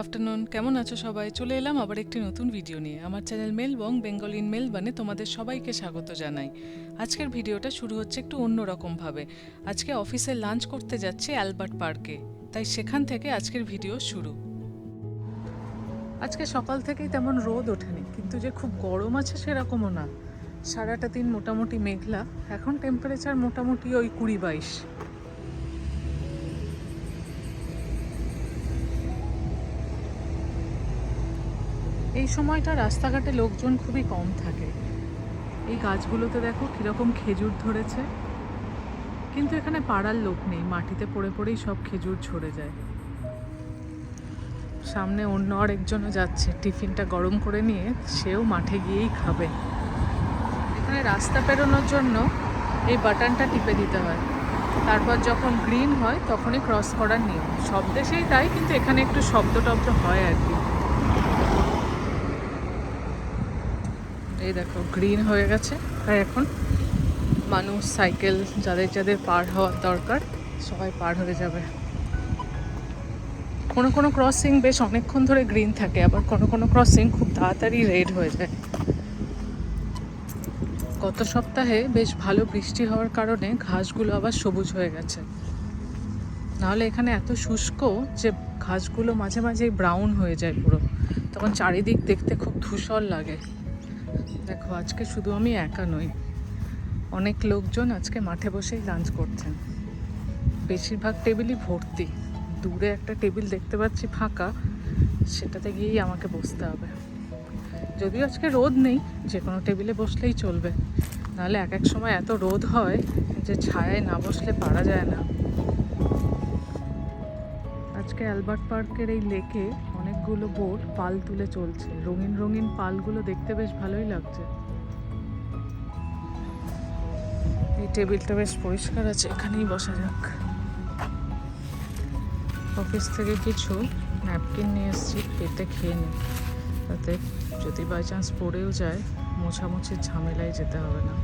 Afternoon কেমন আছো সবাই? চলে এলাম আবার একটি নতুন ভিডিও নিয়ে। আমার চ্যানেল মেল বং বেঙ্গল ইন মেল বানে তোমাদের সবাইকে স্বাগত জানাই। আজকের ভিডিওটা শুরু হচ্ছে একটু অন্যরকমভাবে আজকে অফিসে লাঞ্চ করতে যাচ্ছি অ্যালবার্ট পার্কে তাই সেখান থেকে আজকের ভিডিও শুরু। আজকে সকাল থেকেই তেমন রোদ ওঠেনি, কিন্তু যে খুব গরম আছে সেরকমও না। সারাটা দিন মোটামুটি মেঘলা, এখন টেম্পারেচার মোটামুটি ওই কুড়ি বাইশ। এই সময়টা রাস্তাঘাটে লোকজন খুবই কম থাকে। এই গাছগুলোতে দেখো কীরকম খেজুর ধরেছে। কিন্তু এখানে পাড়ার লোক নেই, মাটিতে পড়ে পড়েই সব খেজুর ঝরে যায়। সামনে অন্য আরেকজনও যাচ্ছে, টিফিনটা গরম করে নিয়ে সেও মাঠে গিয়েই খাবে। এখানে রাস্তা পেরোনোর জন্য এই বাটনটা টিপে দিতে হয়। তারপর যখন গ্রিন হয় তখনই ক্রস করার নিয়ম। সব দেশেই তাই, কিন্তু এখানে একটু শব্দ টব্দ হয় আর কি। এই দেখো গ্রিন হয়ে গেছে। তাই এখন মানুষ সাইকেল যাদের যাদের পার হওয়ার দরকার, সবাই পার হয়ে যাবে। কোনো কোনো ক্রসিং বেশ অনেকক্ষণ ধরে গ্রিন থাকে, আবার কোনো কোনো ক্রসিং খুব তাড়াতাড়ি রেড হয়ে যায়। গত সপ্তাহে বেশ ভালো বৃষ্টি হওয়ার কারণে ঘাসগুলো আবার সবুজ হয়ে গেছে। নাহলে এখানে এত শুষ্ক যে ঘাসগুলো মাঝে মাঝে ব্রাউন হয়ে যায় পুরো। তখন চারিদিক দেখতে খুব ধূসর লাগে। দেখো, আজকে শুধু আমি একা নই। অনেক লোকজন আজকে মাঠে বসেই লাঞ্চ করছেন। বেশিরভাগ টেবিলই ভর্তি। দূরে একটা টেবিল দেখতে পাচ্ছি ফাঁকা, সেটাতে গিয়েই আমাকে বসতে হবে। যদিও আজকে রোদ নেই, যে কোনো টেবিলে বসলেই চলবে। নাহলে এক এক সময় এত রোদ হয় যে ছায়ায় না বসলে পারা যায় না। আজকে অ্যালবার্ট পার্কের এই লেকে অনেকগুলো বোট পাল তুলে চলছে। রঙিন রঙিন পালগুলো দেখতে বেশ ভালোই লাগছে। এই টেবিলটা বেশ পরিষ্কার আছে, এখানেই বসা যাক। অফিস থেকে কিছু ন্যাপকিন নিয়ে এসেছি, পেতে খেয়ে নিই তাতে যদি বাই চান্স পড়েও যায় মোছামুছির ঝামেলায় যেতে হবে না।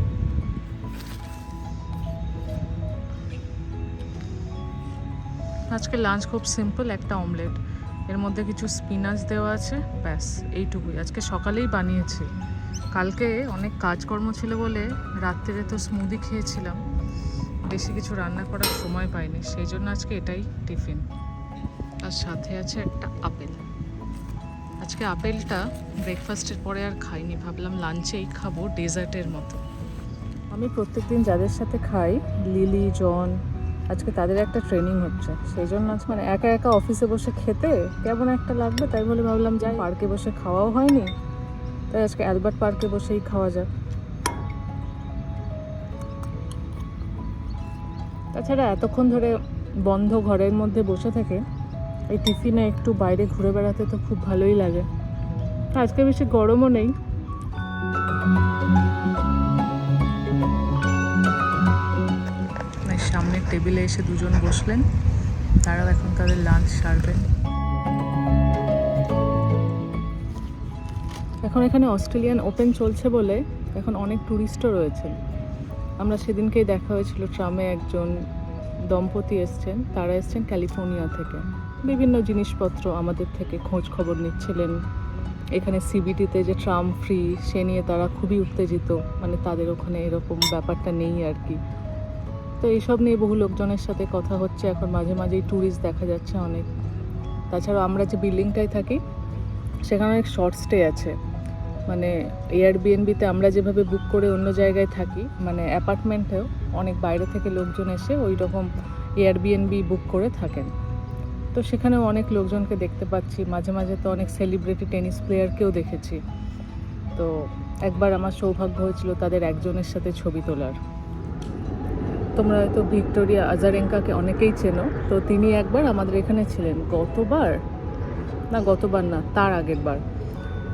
আজকে লাঞ্চ খুব সিম্পল, একটা অমলেট। এর মধ্যে কিছু স্পিনাচ দেওয়া আছে, ব্যাস, এইটুকুই। আজকে সকালেই বানিয়েছি। কালকে অনেক কাজকর্ম ছিল বলে রাত্রে তো স্মুদি খেয়েছিলাম। বেশি কিছু রান্না করার সময় পাইনি, সেই জন্য আজকে এটাই টিফিন আর সাথে আছে একটা আপেল। আজকে আপেলটা ব্রেকফাস্টের পরে আর খাইনি, ভাবলাম লাঞ্চেই খাব ডেজার্টের মতো। আমি প্রত্যেকদিন যাদের সাথে খাই লিলি জন আজকে তাদের একটা ট্রেনিং হচ্ছে। সেই জন্য আজ মানে একা একা অফিসে বসে খেতে কেমন একটা লাগবে তাই বলে ভাবলাম যাই পার্কে বসে খাওয়াও হয়নি। তাই আজকে অ্যালবার্ট পার্কে বসেই খাওয়া যাক। তাছাড়া এতক্ষণ ধরে বন্ধ ঘরের মধ্যে বসে থেকে এই টিফিনে একটু বাইরে ঘুরে বেড়াতে তো খুব ভালোই লাগে। আজকে বেশি গরমও নেই। সামনের টেবিলে এসে দুজন বসলেন। তারাও এখন তাদের লাঞ্চ সারবেন। এখন এখানে অস্ট্রেলিয়ান ওপেন চলছে বলে এখন অনেক ট্যুরিস্টও রয়েছেন। আমরা সেদিনকেই দেখা হয়েছিল, ট্রামে একজন দম্পতি এসছেন। তারা এসছেন ক্যালিফোর্নিয়া থেকে। বিভিন্ন জিনিসপত্র আমাদের থেকে খোঁজ খবর নিচ্ছিলেন। এখানে সিবিটিতে যে ট্রাম ফ্রি, সে নিয়ে তারা খুবই উত্তেজিত। মানে তাদের ওখানে এরকম ব্যাপারটা নেই আর কি। তো এইসব নিয়ে বহু লোকজনের সাথে কথা হচ্ছে। এখন মাঝে মাঝেই ট্যুরিস্ট দেখা যাচ্ছে অনেক। তাছাড়া আমরা যে বিল্ডিংটায় থাকি, সেখানে অনেক শর্ট স্টে আছে। মানে এয়ারবিএনবিতে আমরা যেভাবে বুক করে অন্য জায়গায় থাকি মানে অ্যাপার্টমেন্টেও অনেক বাইরে থেকে লোকজন এসে ওই রকম এয়ারবিএনবি বুক করে থাকেন। তো সেখানেও অনেক লোকজনকে দেখতে পাচ্ছি। মাঝে মাঝে তো অনেক সেলিব্রিটি টেনিস প্লেয়ারকেও দেখেছি। তো একবার আমার সৌভাগ্য হয়েছিল তাদের একজনের সাথে ছবি তোলার। তোমরা হয়তো ভিক্টোরিয়া আজারেঙ্কাকে অনেকেই চেনো। তো তিনি একবার আমাদের এখানে ছিলেন। গতবার? না গতবার না, তার আগের বার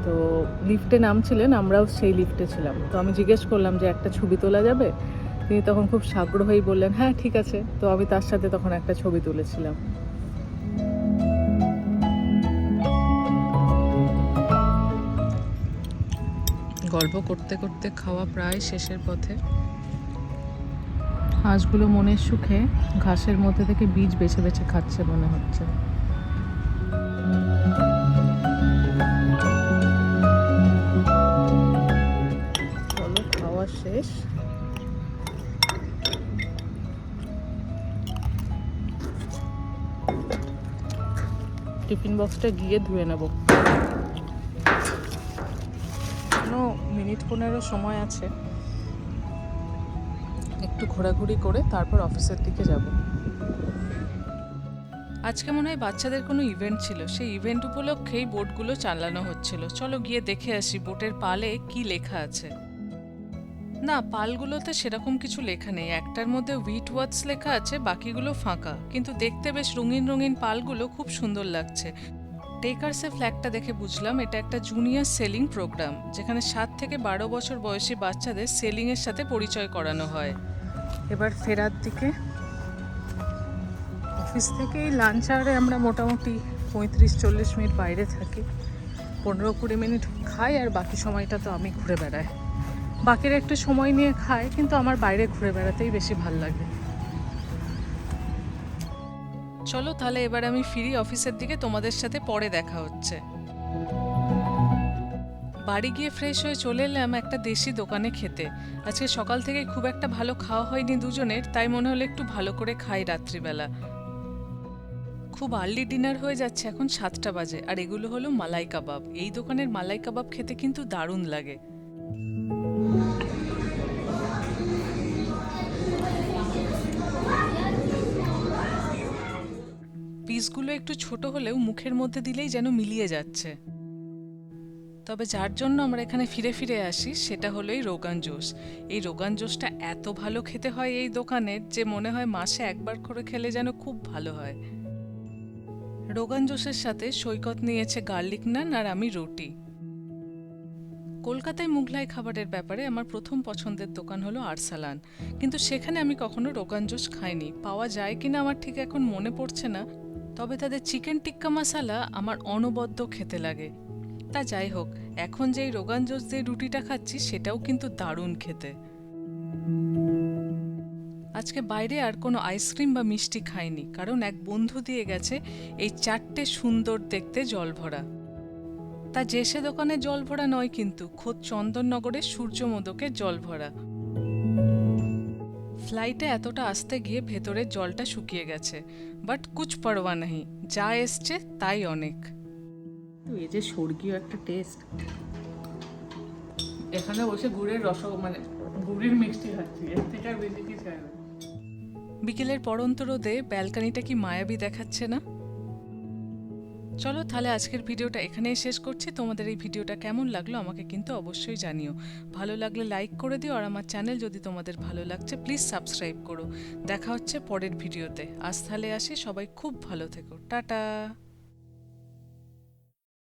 তো লিফটে নামছিলেন, আমরাও সেই লিফটে ছিলাম। তো আমি জিজ্ঞেস করলাম যে, একটা ছবি তোলা যাবে? তিনি তখন খুব সাগ্রহী বললেন হ্যাঁ ঠিক আছে। তো আমি তার সাথে তখন একটা ছবি তুলেছিলাম। গল্প করতে করতে খাওয়া প্রায় শেষের পথে। হাঁসগুলো মনের সুখে ঘাসের মধ্যে থেকে বীজ বেছে বেছে খাচ্ছে মনে হচ্ছে। খাওয়া শেষ। টিফিন বক্সটা গিয়ে ধুয়ে নেব। মিনিট পনেরো সময় আছে। একটু ঘোরাঘুরি করে তারপর অফিসের দিকে যাব। আজকে মনে হয় বাচ্চাদের কোনো ইভেন্ট ছিল। সেই ইভেন্ট উপলক্ষেই বোটগুলো চালানো হচ্ছিল। চলো গিয়ে দেখে আসি বোটের পালে কি লেখা আছে। না, পালগুলোতে সেরকম কিছু লেখা নেই। একটার মধ্যে উইট ওয়ার্ডস লেখা আছে, বাকিগুলো ফাঁকা। কিন্তু দেখতে বেশ রঙিন রঙিন পালগুলো খুব সুন্দর লাগছে। টেকার্সে ফ্ল্যাগটা দেখে বুঝলাম, এটা একটা জুনিয়র সেলিং প্রোগ্রাম যেখানে সাত থেকে বারো বছর বয়সী বাচ্চাদের সেলিংয়ের সাথে পরিচয় করানো হয়। এবার ফেরার দিকে। অফিস থেকে এই লাঞ্চ আওয়ারে আমরা মোটামুটি পঁয়ত্রিশ চল্লিশ মিনিট বাইরে থাকি। পনেরো কুড়ি মিনিট খাই আর বাকি সময়টা তো আমি ঘুরে বেড়াই। বাকিরা একটু সময় নিয়ে খায় কিন্তু আমার বাইরে ঘুরে বেড়াতেই বেশি ভালো লাগে। চলো তাহলে এবার আমি ফিরি অফিসের দিকে, তোমাদের সাথে পরে দেখা হচ্ছে। বাড়ি গিয়ে ফ্রেশ হয়ে চলে এলাম একটা দেশি দোকানে খেতে। আজকে সকাল থেকে খুব একটা ভালো খাওয়া হয়নি দুজনের, তাই মনে হলো একটু ভালো করে খাই রাত্রিবেলা। খুব আর্লি ডিনার হয়ে যাচ্ছে, এখন সাতটা বাজে, আর এগুলো হলো মালাই কাবাব। এই দোকানের মালাই কাবাব খেতে কিন্তু দারুণ লাগে। পিসগুলো একটু ছোট হলেও মুখের মধ্যে দিলেই যেন মিলিয়ে যাচ্ছে। তবে যার জন্য আমরা এখানে ফিরে ফিরে আসি সেটা হলো এই রোগান জুস। এই রোগান জুসটা এত ভালো খেতে হয় এই দোকানের যে মনে হয় মাসে একবার করে খেলে যেন খুব ভালো হয়। রোগান জুসের সাথে সৈকত নিয়েছে গার্লিক নান আর আমি রুটি। কলকাতায় মুঘলাই খাবারের ব্যাপারে আমার প্রথম পছন্দের দোকান হলো আরসালান। কিন্তু সেখানে আমি কখনো রোগান জুস খাইনি। পাওয়া যায় কিনা আমার ঠিক এখন মনে পড়ছে না। তবে তাদের চিকেন টিক্কা মশালা আমার অনবদ্য খেতে লাগে। তা যাই হোক, এখন যেই রোগান জোস দিয়ে রুটিটা খাচ্ছি, সেটাও কিন্তু দারুণ খেতে। আজকে বাইরে আর কোনো আইসক্রিম বা মিষ্টি খাইনি, কারণ এক বন্ধু দিয়ে গেছে এই চারটে সুন্দর দেখতে জল ভরা। তা যে সে দোকানে জল ভরা নয় কিন্তু, খোদ চন্দননগরের সূর্যমোদকের জল ভরা। ফ্লাইটে এতটা আসতে গিয়ে ভেতরের জলটা শুকিয়ে গেছে, বাট কুচ পরোয়া নাহি, যা এসছে তাই অনেক। তো এই যে স্বর্গীয় একটা টেস্ট এখানে বসে গুড়ের রস মানে গুড়ের মিষ্টি খাচ্ছি এর থেকে আর বেশি কি চাই বিকেলের পরন্ত রোদে ব্যালকানিটা কি মায়াবী দেখাচ্ছে না? চলো তাহলে আজকের ভিডিওটা এখানেই শেষ করছি। তোমাদের এই ভিডিওটা কেমন লাগল আমাকে কিন্তু অবশ্যই জানিও। ভালো লাগলে লাইক করে দিও আর আমার চ্যানেল যদি তোমাদের ভালো লাগছে প্লিজ সাবস্ক্রাইব করো। দেখা হচ্ছে পরের ভিডিওতে। আজ তাহলে আসি সবাই খুব ভালো থেকো। টাটা!